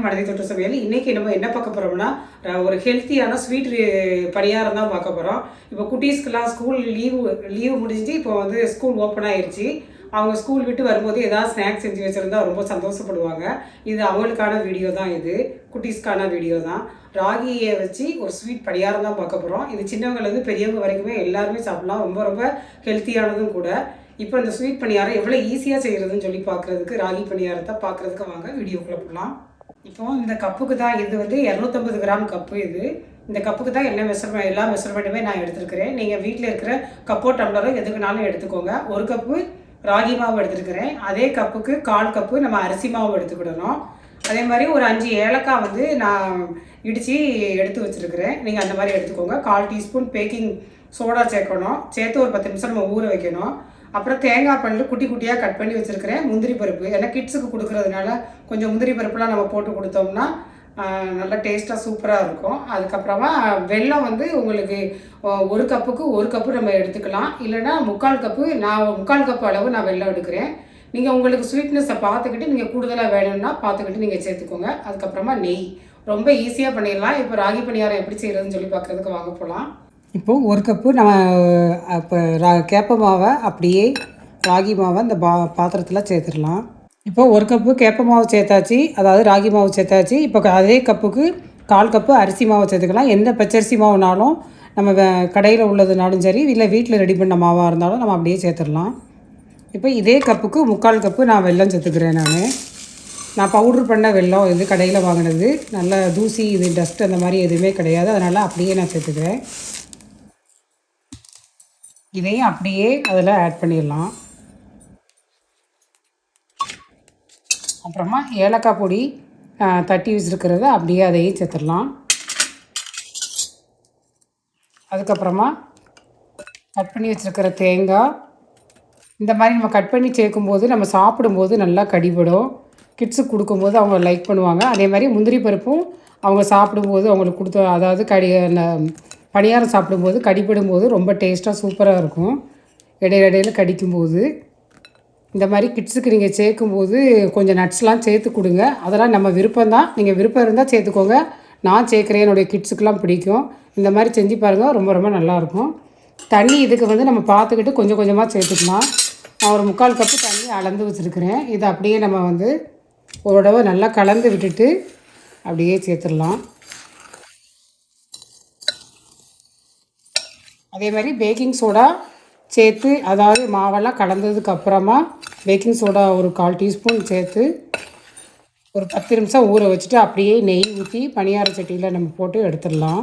வணக்கம் மனதை தொட்டு சமையல் இன்றைக்கி நம்ம என்ன பார்க்க போகிறோம்னா ஒரு ஹெல்த்தியான ஸ்வீட் பணியாரம் தான் பார்க்க போகிறோம் இப்போ குட்டீஸ்க்கெலாம் ஸ்கூல் லீவு லீவு முடிஞ்சு இப்போ வந்து ஸ்கூல் ஓப்பன் ஆயிடுச்சு அவங்க ஸ்கூல் விட்டு வரும்போது ஏதாவது ஸ்நாக்ஸ் செஞ்சு வச்சிருந்தா ரொம்ப சந்தோஷப்படுவாங்க. இது அவங்களுக்கான வீடியோ தான் இது. குட்டீஸ்க்கான வீடியோ தான். ராகியை வச்சு ஒரு ஸ்வீட் பணியாரம் தான் பார்க்க போகிறோம் இது சின்னவங்கலேருந்து பெரியவங்க வரைக்குமே எல்லாருமே சாப்பிடலாம். ரொம்ப ரொம்ப ஹெல்த்தியானதும் கூட. இப்போ இந்த ஸ்வீட் பணியாரம் எவ்வளோ ஈஸியாக செய்கிறதுன்னு சொல்லி பார்க்குறதுக்கு ராகி பணியாரத்தை பார்க்குறதுக்கு வாங்க. வீடியோக்குள்ளே போகலாம். இப்போ இந்த கப்புக்கு தான் இது வந்து இரநூத்தம்பது கிராம் கப்பு இது. இந்த கப்புக்கு தான் என்ன மெஷர்மெண்ட் எல்லா மெஷர்மெண்ட்டுமே நான் எடுத்துருக்கிறேன். நீங்கள் வீட்டில் இருக்கிற கப்போ டம்ளரோ எதுக்குனாலும் எடுத்துக்கோங்க. ஒரு கப்பு ராகி மாவு எடுத்துருக்கிறேன். அதே கப்புக்கு கால் கப்பு நம்ம அரிசி மாவு எடுத்துக்கிடணும். அதே மாதிரி ஒரு அஞ்சு ஏலக்காய் வந்து நான் இடித்து எடுத்து வச்சுருக்கிறேன். நீங்கள் அந்த மாதிரி எடுத்துக்கோங்க. கால் டீஸ்பூன் பேக்கிங் சோடா சேர்க்கணும். சேர்த்து ஒரு பத்து நிமிஷம் நம்ம ஊற வைக்கணும். அப்புறம் தேங்காய் பல்லு குட்டி குட்டியாக கட் பண்ணி வச்சுருக்கிறேன். முந்திரி பருப்பு. ஏன்னா கிட்ஸுக்கு கொடுக்குறதுனால கொஞ்சம் முந்திரி பருப்புலாம் நம்ம போட்டு கொடுத்தோம்னா நல்லா டேஸ்ட்டாக சூப்பராக இருக்கும். அதுக்கப்புறமா வெல்லம் வந்து உங்களுக்கு ஒரு கப்புக்கு ஒரு கப்பு நம்ம எடுத்துக்கலாம். இல்லைன்னா முக்கால் கப்பு நான் முக்கால் கப்பு அளவு நான் வெல்லம் எடுக்கிறேன். நீங்கள் உங்களுக்கு ஸ்வீட்னஸை பார்த்துக்கிட்டு நீங்கள் கூடுதலாக வேணும்னா பார்த்துக்கிட்டு நீங்கள் சேர்த்துக்கோங்க. அதுக்கப்புறமா நெய். ரொம்ப ஈஸியாக பண்ணிடலாம். இப்போ ராகி பணியாரம் எப்படி செய்கிறதுன்னு சொல்லி பார்க்குறதுக்கு வாங்க போகலாம் இப்போது ஒரு கப்பு நம்ம இப்போ ரா கேப்ப மாவை அப்படியே ராகி மாவை இந்த பா பாத்திரத்தில் சேர்த்துடலாம். இப்போ ஒரு கப்பு கேப்ப மாவு சேர்த்தாச்சு அதாவது ராகி மாவு சேர்த்தாச்சு இப்போ அதே கப்புக்கு கால் கப்பு அரிசி மாவு சேர்த்துக்கலாம். எந்த பச்சரிசி மாவுனாலும் நம்ம கடையில் உள்ளதுனாலும் சரி இல்லை வீட்டில் ரெடி பண்ண மாவாக இருந்தாலும் நம்ம அப்படியே சேர்த்துடலாம். இப்போ இதே கப்புக்கு முக்கால் கப்பு நான் வெல்லம் சேர்த்துக்கிறேன் நான். நான் பவுட்ரு பண்ண வெல்லம் இது கடையில் வாங்கினது. நல்ல தூசி இது டஸ்ட் அந்த மாதிரி எதுவுமே கிடையாது. அதனால் அப்படியே நான் சேர்த்துக்கிறேன். இதையும் அப்படியே அதில் ஆட் பண்ணிடலாம். அப்புறமா ஏலக்காய் பொடி தட்டி வச்சுருக்கிறத அப்படியே அதையும் சேர்த்துடலாம். அதுக்கப்புறமா கட் பண்ணி வச்சுருக்கிற தேங்காய். இந்த மாதிரி நம்ம கட் பண்ணி சேர்க்கும்போது நம்ம சாப்பிடும்போது நல்லா கடிபடும். கிட்ஸுக்கு கொடுக்கும்போது அவங்க லைக் பண்ணுவாங்க. அதே மாதிரி முந்திரி பருப்பும் அவங்க சாப்பிடும்போது அவங்களுக்கு கொடுத்த அதாவது கடி அந்த பணியாரம் சாப்பிடும்போது கடிப்பிடும்போது ரொம்ப டேஸ்ட்டாக சூப்பராக இருக்கும். இடையில இடையில கடிக்கும்போது. இந்த மாதிரி கிட்ஸுக்கு நீங்கள் சேர்க்கும்போது கொஞ்சம் நட்ஸ்லாம் சேர்த்து கொடுங்க. அதெல்லாம் நம்ம விருப்பம் தான். நீங்கள் விருப்பம் இருந்தால் சேர்த்துக்கோங்க. நான் சேர்க்குறேன். என்னுடைய கிட்ஸுக்கெலாம் பிடிக்கும். இந்த மாதிரி செஞ்சு பாருங்கள் ரொம்ப ரொம்ப நல்லாயிருக்கும் தண்ணி இதுக்கு வந்து நம்ம பார்த்துக்கிட்டு கொஞ்சம் கொஞ்சமாக சேர்த்துக்கலாம். நான் ஒரு முக்கால் கப்பு தண்ணி அளந்து வச்சுருக்கிறேன். இதை அப்படியே நம்ம வந்து ஒரு தடவை நல்லா கலந்து விட்டுட்டு அப்படியே சேர்த்துடலாம். அதே மாதிரி பேக்கிங் சோடா சேர்த்து அதாவது மாவெல்லாம் கலந்ததுக்கு அப்புறமா பேக்கிங் சோடா ஒரு கால் டீஸ்பூன் சேர்த்து ஒரு பத்து நிமிஷம் ஊற வச்சுட்டு அப்படியே நெய் ஊற்றி பணியார சட்டியில் நம்ம போட்டு எடுத்துடலாம்.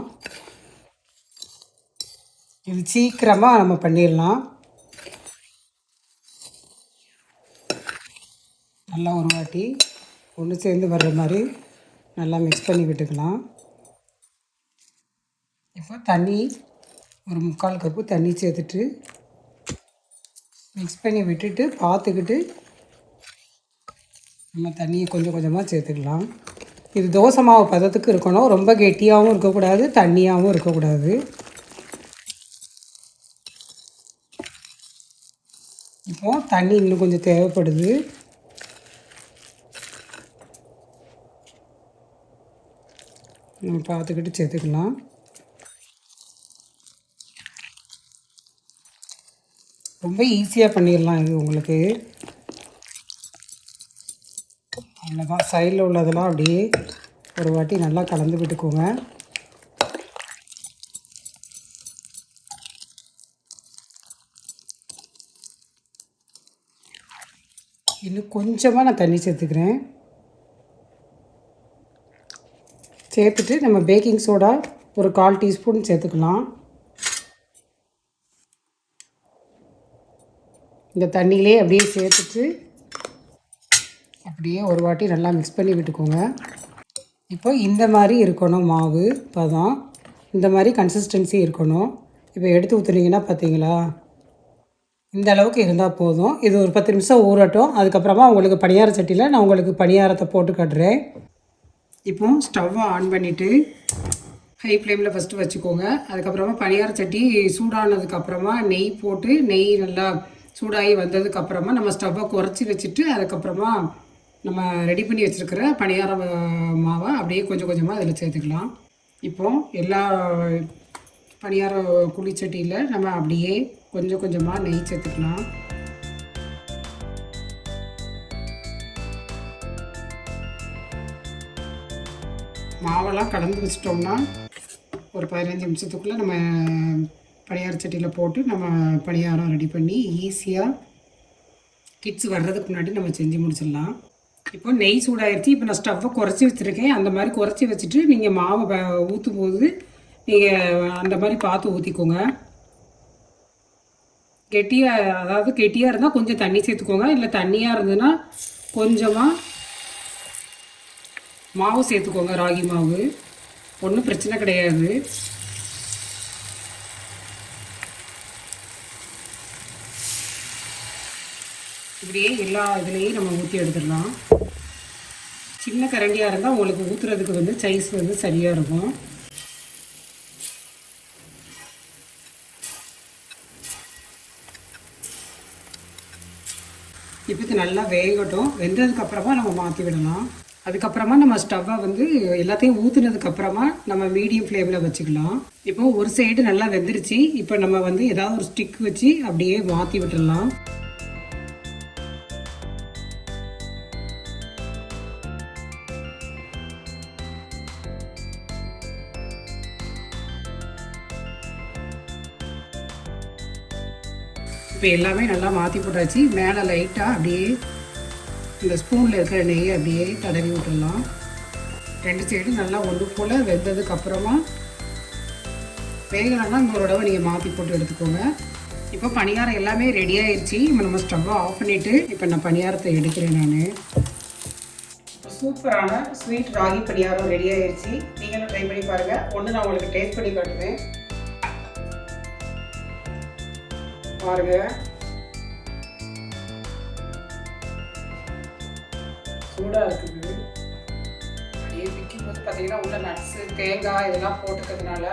இது சீக்கிரமாக நம்ம பண்ணிடலாம். நல்லா ஒரு வாட்டி ஒன்று சேர்ந்து வர்ற மாதிரி நல்லா மிக்ஸ் பண்ணி விட்டுக்கலாம். இப்போ தண்ணி ஒரு முக்கால் கப்பு தண்ணி சேர்த்துட்டு மிக்ஸ் பண்ணி விட்டுட்டு பார்த்துக்கிட்டு நம்ம தண்ணியை கொஞ்சம் கொஞ்சமாக சேர்த்துக்கலாம். இது தோசை மாவு பதத்துக்கு இருக்கணும். ரொம்ப கெட்டியாகவும் இருக்கக்கூடாது தண்ணியாகவும் இருக்கக்கூடாது. இப்போ தண்ணி இன்னும் கொஞ்சம் தேவைப்படுது. நம்ம பார்த்துக்கிட்டு சேர்த்துக்கலாம். ரொம்ப ஈஸியாக பண்ணிடலாம் இது உங்களுக்கு. அவ்வளோதான் சைடில் உள்ளதெல்லாம் அப்படியே ஒரு வாட்டி நல்லா கலந்து விட்டுக்கோங்க. இன்னும் கொஞ்சமாக நான் தண்ணி சேர்த்துக்கிறேன். சேர்த்துட்டு நம்ம பேக்கிங் சோடா ஒரு கால் டீஸ்பூன் சேர்த்துக்கலாம். இந்த தண்ணியிலே அப்படியே சேர்த்துட்டு அப்படியே ஒரு வாட்டி நல்லா மிக்ஸ் பண்ணி விட்டுக்கோங்க. இப்போ இந்த மாதிரி இருக்கணும் மாவு பதம். இந்த மாதிரி கன்சிஸ்டன்சி இருக்கணும். இப்போ எடுத்து ஊற்றுனீங்கன்னா பார்த்தீங்களா? இந்த அளவுக்கு இருந்தால் போதும். இது ஒரு பத்து நிமிஷம் ஊறட்டும். அதுக்கப்புறமா உங்களுக்கு பணியார சட்டியில் நான் உங்களுக்கு பணியாரத்தை போட்டு காட்டுறேன். இப்போ ஸ்டவ்வை ஆன் பண்ணிவிட்டு ஹை ஃப்ளேமில் ஃபஸ்ட்டு வச்சுக்கோங்க. அதுக்கப்புறமா பணியார சட்டி சூடானதுக்கப்புறமா நெய் போட்டு நெய் நல்லா சூடாகி வந்ததுக்கப்புறமா நம்ம ஸ்டவ்வை குறைச்சி வச்சுட்டு அதுக்கப்புறமா நம்ம ரெடி பண்ணி வச்சுருக்கிற பணியார மாவை அப்படியே கொஞ்சம் கொஞ்சமாக அதில் சேர்த்துக்கலாம். இப்போ எல்லா பணியார குழிச்சட்டியில் நம்ம அப்படியே கொஞ்சம் கொஞ்சமாக நெய் சேர்த்துக்கலாம். மாவெல்லாம் கலந்து வச்சிட்டோம்னா ஒரு பதினஞ்சு நிமிஷத்துக்குள்ளே நம்ம பணியார சட்டியில் போட்டு நம்ம பணியாரம் ரெடி பண்ணி ஈஸியாக கிட்ஸ் வர்றதுக்கு முன்னாடி நம்ம செஞ்சு முடிச்சிடலாம். இப்போ நெய் சூடாயிருச்சு. இப்போ நான் ஸ்டவ்வை குறைச்சி வச்சுருக்கேன். அந்த மாதிரி குறைச்சி வச்சுட்டு நீங்கள் மாவை ஊற்றும் போது நீங்கள் அந்த மாதிரி பார்த்து ஊற்றிக்கோங்க கெட்டியாக அதாவது கெட்டியாக இருந்தால் கொஞ்சம் தண்ணி சேர்த்துக்கோங்க. இல்லை தண்ணியாக இருந்ததுன்னா கொஞ்சமாக மாவு சேர்த்துக்கோங்க ராகி மாவு. ஒன்றும் பிரச்சனை கிடையாது. இப்படியே எல்லா இதுலேயும் நம்ம ஊற்றி எடுத்துடலாம். சின்ன கரண்டியாக இருந்தால் உங்களுக்கு ஊற்றுறதுக்கு வந்து சைஸ் வந்து சரியாக இருக்கும். இப்போ இது நல்லா வேகட்டும். வெந்ததுக்கப்புறமா நம்ம மாற்றி விடலாம். அதுக்கப்புறமா நம்ம ஸ்டவ்வை வந்து எல்லாத்தையும் ஊற்றுனதுக்கப்புறமா நம்ம மீடியம் ஃப்ளேமில் வச்சுக்கலாம். இப்போ ஒரு சைடு நல்லா வெந்துருச்சு. இப்போ நம்ம வந்து ஏதாவது ஒரு ஸ்டிக் வச்சு அப்படியே மாற்றி விட்டுடலாம். இப்போ எல்லாமே நல்லா மாற்றி போட்டாச்சு. மேலே லைட்டாக அப்படியே இந்த ஸ்பூனில் இருக்கிற நெய்யை அப்படியே தடவி விட்டுடலாம். ரெண்டு சைடும் நல்லா ஒன்று போல் வெந்ததுக்கு அப்புறமா வேகலைன்னா இன்னொரு தடவை நீங்கள் மாற்றி போட்டு எடுத்துக்கோங்க. இப்போ பணியாரம் எல்லாமே ரெடி ஆயிடுச்சு இப்போ நம்ம ஸ்டவ்வை ஆஃப் பண்ணிவிட்டு இப்போ நான் பணியாரத்தை எடுக்கிறேன் நான். சூப்பரான ஸ்வீட் ராகி பணியாரம் ரெடி ஆயிடுச்சு நீங்களும் ட்ரை பண்ணி பாருங்கள் ஒன்று நான் உங்களுக்கு டேஸ்ட் பண்ணி காட்டுவேன் பாருங்க. சூடாக இருக்குது. அப்படியே விற்கும் போது பார்த்தீங்கன்னா உள்ள நட்ஸு தேங்காய் இதெல்லாம் போட்டுக்கிறதுனால.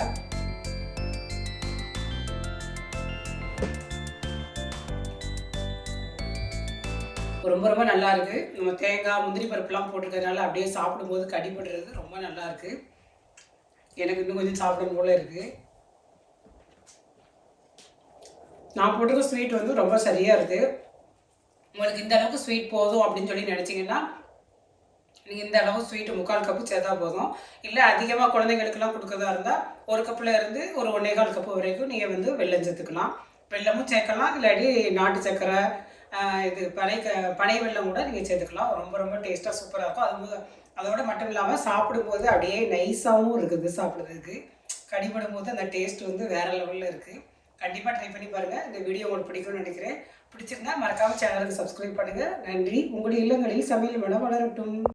ரொம்ப ரொம்ப நல்லா இருக்கு. நம்ம தேங்காய் முந்திரி பருப்புலாம் போட்டுக்கிறதுனால அப்படியே சாப்பிடும்போது கடிபடுறது ரொம்ப நல்லா இருக்கு. எனக்கு இன்னும் கொஞ்சம் சாப்பிடணும் போல இருக்குது நான் போட்டிருக்க ஸ்வீட் வந்து ரொம்ப சரியாக இருக்குது உங்களுக்கு இந்த அளவுக்கு ஸ்வீட் போதும் அப்படின்னு சொல்லி நினச்சிங்கன்னா நீங்கள் இந்த அளவு ஸ்வீட்டு முக்கால் கப்பு சேர்த்தா போதும். இல்லை அதிகமாக குழந்தைங்களுக்கெல்லாம் கொடுக்கறதா இருந்தால் ஒரு கப்பில் இருந்து ஒரு ஒன்றேகால் கப்பு வரைக்கும் நீங்கள் வந்து வெள்ளம் சேர்த்துக்கலாம். வெள்ளமும் சேர்க்கலாம் இல்லாட்டி நாட்டு சர்க்கரை இது பனை க பனை வெல்லம் கூட நீங்கள் சேர்த்துக்கலாம். ரொம்ப ரொம்ப டேஸ்ட்டாக சூப்பராக இருக்கும். அது அதோட மட்டும் இல்லாமல் சாப்பிடும்போது அப்படியே நைஸாகவும் இருக்குது சாப்பிட்றதுக்கு. கடிபடும் போது அந்த டேஸ்ட் வந்து வேறு லெவலில் இருக்குது கண்டிப்பாக ட்ரை பண்ணி பாருங்கள் இந்த வீடியோ உங்களுக்கு பிடிக்கும்னு நினைக்கிறேன். பிடிச்சிருந்தா மறக்காமல் சேனலுக்கு சப்ஸ்கிரைப் பண்ணுங்கள் நன்றி. உங்களுடைய இல்லங்களில் சமையல் மனம் வளரட்டும்.